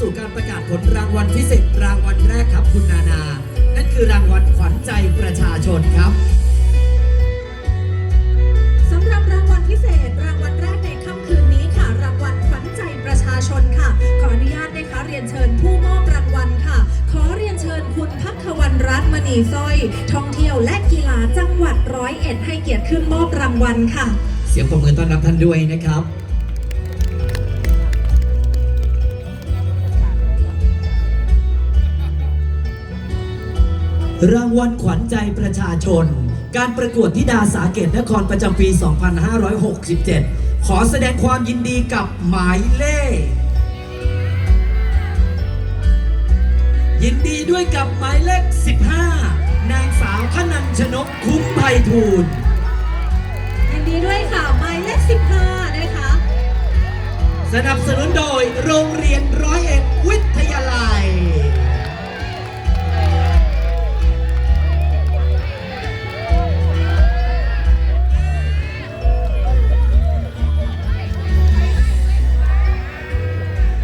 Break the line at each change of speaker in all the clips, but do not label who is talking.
สู่การประกาศผลรางวัลพิเศษรางวัลแรกครับ คุณนานา นั่นคือรางวัลขวัญใจประชาชนครับ
สำหรับรางวัลพิเศษรางวัลแรกในค่ำคืนนี้ค่ะ รางวัลขวัญใจประชาชนค่ะ ขออนุญาตนะคะเรียนเชิญผู้มอบรางวัลค่ะ ขอเรียนเชิญคุณพักวันรัตน์มณีสร้อย ท่องเที่ยวและกีฬาจังหวัดร้อยเอ็ดให้เกียรติขึ้นมอบรางวัลค่ะ
เสียงปรบมือต้อนรับท่านด้วยนะครับ รางวัลขวัญใจประชาชน การประกวดธิดาสาเกตนครประจำปี 2567 ขอแสดงความยินดีกับหมายเลข ยินดีด้วยกับหมายเลข 15 นางสาวขนันชนกคุ้มไพฑูรย์
ยินดีด้วยค่ะหมายเลข 15 นะคะ
สนับสนุนโดยโรงเรียนร้อยเอ็ดวิทยา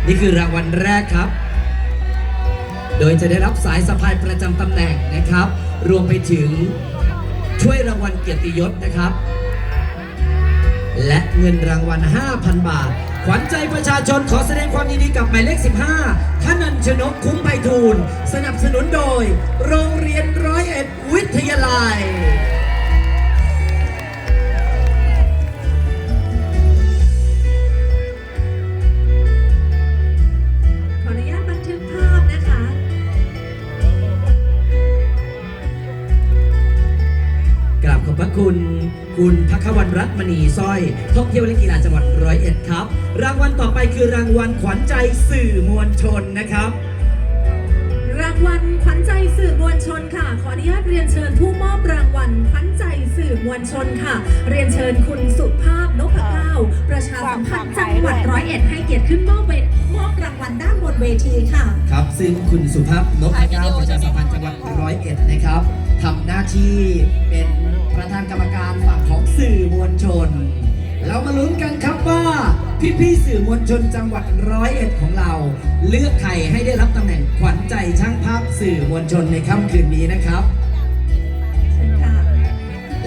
นี่คือรางวัลแรกครับ โดยจะได้รับสายสะพายประจำตำแหน่งนะครับ รวมไปถึงช่วยรางวัลเกียรติยศนะครับ และเงินรางวัล 5,000 บาท ขวัญใจประชาชนขอแสดงความยินดีกับหมายเลข 15ท่านันชนกคุ้มไพฑูรย์สนับสนุนโดย โรงเรียนร้อยเอ็ดวิทยาลัย คุณพักวันรัตน์มณีสร้อยท่องเที่ยวและกีฬาจังหวัดร้อยเอ็ดครับ รางวัลต่อไปคือรางวัลขวัญใจสื่อมวลชนนะครับ
รางวัลขวัญใจสื่อมวลชนค่ะ ขออนุญาตเรียนเชิญผู้มอบรางวัลขวัญใจสื่อมวลชนค่ะ เรียนเชิญคุณสุภาพนพเก้าประชาสัมพันธ์จังหวัดร้อยเอ็ดให้เกียรติขึ้นมอบเวทมอบรางวัลด้านบนเวทีค่ะ
ครับ ซึ่งคุณสุภาพนพเก้าประชาสัมพันธ์จังหวัดร้อยเอ็ดนะครับทำหน้าที่เป็นประธานกรรมการฝั่งของ สื่อมวลชน เรามาลุ้นกันครับว่า พี่ๆสื่อมวลชนจังหวัดร้อยเอ็ดของเรา เลือกใครให้ได้รับตำแหน่งขวัญใจช่างภาพสื่อมวลชนในค่ำคืนนี้นะครับ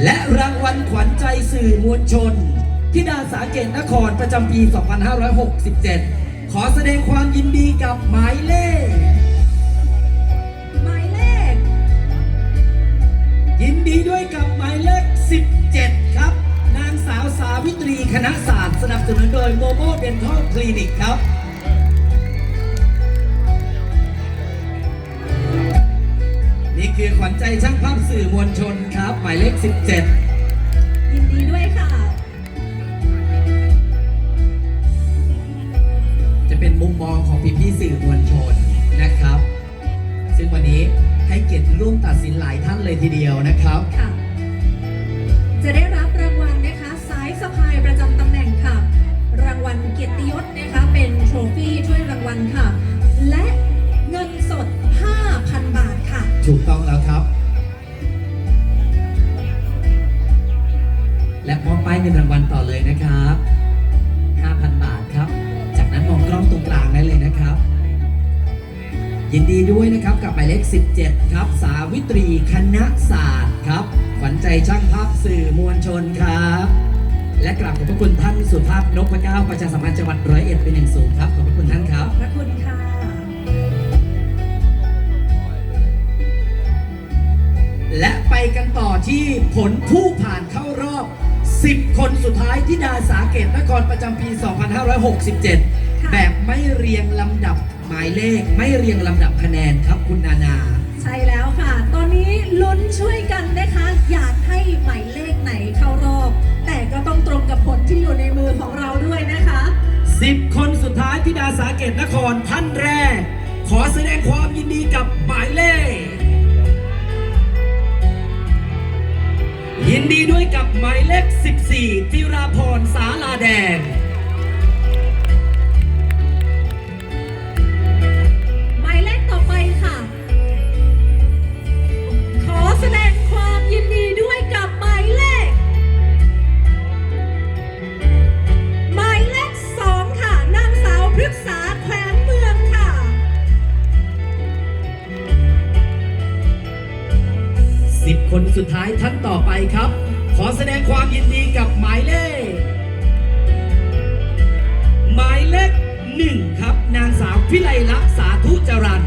และรางวัลขวัญใจสื่อมวลชนทิดาสาเกตนครประจำปี 2567 ขอแสดงความยินดีกับหมายเลข
หมายเลข
ยินดีด้วยกับหมายเลข 17ครับ นางสาวสาวิตรีคณะศาสตร์ สนับสนุนโดยโมโมเดนทัลคลินิกครับนี่คือขวัญใจช่างภาพสื่อมวลชนครับ หมายเลข 17
ยินดีด้วยค่ะ
จะเป็นมุมมองของพี่ๆสื่อมวลชนนะครับ ซึ่งวันนี้ให้เกียรติร่วมตัดสินหลายท่านเลยทีเดียวนะครับ
ค่ะ จะได้รับรางวัลนะคะสายสะพายประจำตำแหน่งค่ะ รางวัลเกียรติยศนะคะเป็นโทรฟี่ถ้วยรางวัลค่ะ และเงินสด 5,000 บาทค่ะ
ถูกต้องแล้วครับ และมอบป้ายเงินรางวัลต่อเลยนะครับ 5,000 บาทครับ จากนั้นมองกล้องตรงกลางได้เลยนะครับ ยินดีด้วยนะครับกับหมายเลข 17 ครับ สาวิตรีคณะศาสตร์ครับ ขวัญใจช่างภาพสื่อมวลชนครับ และกราบขอบพระคุณท่านสุภาพนพเก้าประชาสัมพันธ์จังหวัดร้อยเอ็ดเป็นอย่างสูงครับ ขอบพระคุณท่านครับ
ขอบพระคุณค่ะ
และไปกันต่อที่ผลผู้ผ่านเข้ารอบ 10 คนสุดท้ายที่ดาสาเกตนครประจำปี 2567
แบ
บไม่เรียงลำดับหมายเลขไม่เรียงลำดับคะแนนครับคุณนานา
ใช่แล้ว ค่ะ ตอนนี้ลุ้นช่วยกันนะคะ อยากให้หมายเลขไหนเข้ารอบ แต่ก็ต้องตรงกับผลที่อยู่ในมือของเราด้วยนะคะ
10 คนสุดท้ายที่ดาสาเกตนครท่านแรก ขอแสดงความยินดีกับหมายเลข ยินดีด้วยกับหมายเลข 14 จิราพรสาลาแดง คนสุดท้ายท่านต่อไปครับ ขอแสดงความยินดีกับหมายเลข หมายเลขหนึ่งครับ นางสาวพิไลลักษณ์สาธุจรัน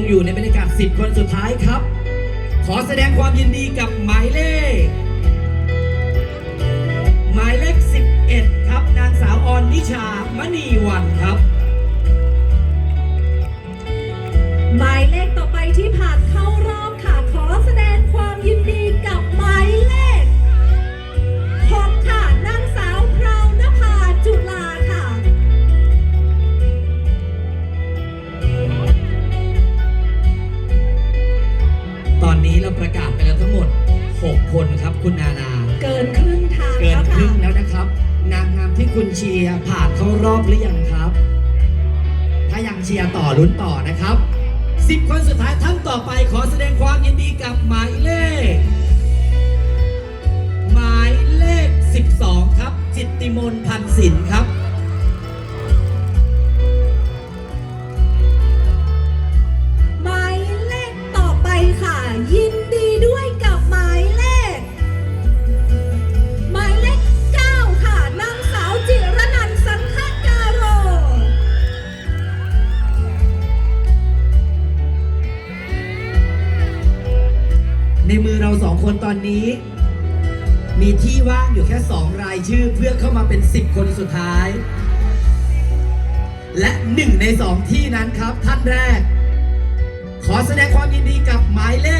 งอยู่ในบรรยากาศ 10 คนสุดท้ายครับ ขอแสดงความยินดีกับหมายเลข หมายเลข 11 ครับ นางสาวออนนิชามณีวันครับ
หมายเลขต่อไปที่ผ่าน รึ่ง
แล้วนะครับ นางงามที่คุณเชียร์ผ่านเข้ารอบหรือยังครับ ถ้ายังเชียร์ต่อลุ้นต่อนะครับ10คนสุดท้ายท่านต่อไปขอแสดงความยินดีกับหมายเลข หมายเลข 12 ครับ จิตติมนพันศิลป์ครับ คนตอนนี้ มีที่ว่างอยู่แค่ 2 รายชื่อเพื่อเข้ามาเป็น 10 คนสุดท้าย และหนึ่งในสองที่นั้นครับท่านแรก ขอแสดงความยินดีกับหมายเลข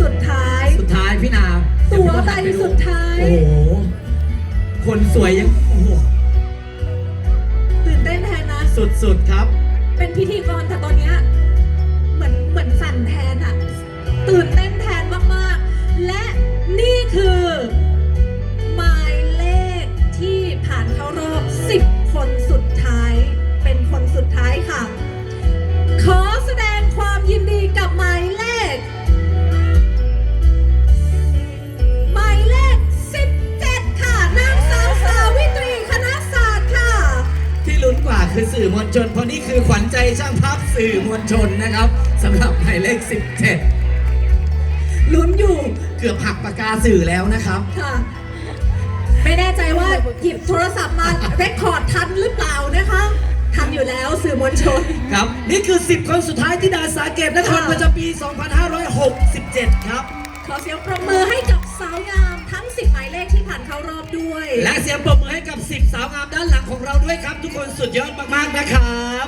สุดท้าย
สุดท้ายพี่นาวตั๋วเดี๋ยพี่ต้องหันไปใบสุด
ท้าย โอ้
โห คนสวยยัง โอ้โห
ตื่นเต้นแทนนะ
สุดๆครับ
เป็นพิธีกรแต่ตอนเนี้ยเหมือนเหมือนสั่นแทนอะตื่นเต้นแทน
คือสื่อมวลชน เพราะนี่คือขวัญใจช่างภาพสื่อมวลชนนะครับสำหรับหมายเลข 17
ลุ้นอยู่
เกือบหักปากกาสื่อแล้วนะครับ
ค่ะ ไม่แน่ใจว่าหยิบโทรศัพท์มาเรคคอร์ดทันหรือเปล่านะคะทันอยู่แล้วสื่อมวลชน
ครับ นี่คือ 10 คนสุดท้ายที่ดาสาเกตนครค่ะประจำปี 2567 ครับ
ขอเสียงปรบมือให้กับสาวงามทั้ง 10 หมายเลขที่ผ่านเข้ารอบด้วย แล
ะเสียงปรบมือให้กับ 10 สาวงามด้านหลังของเราด้วยครับ ทุกคนสุดยอดมากๆนะครับ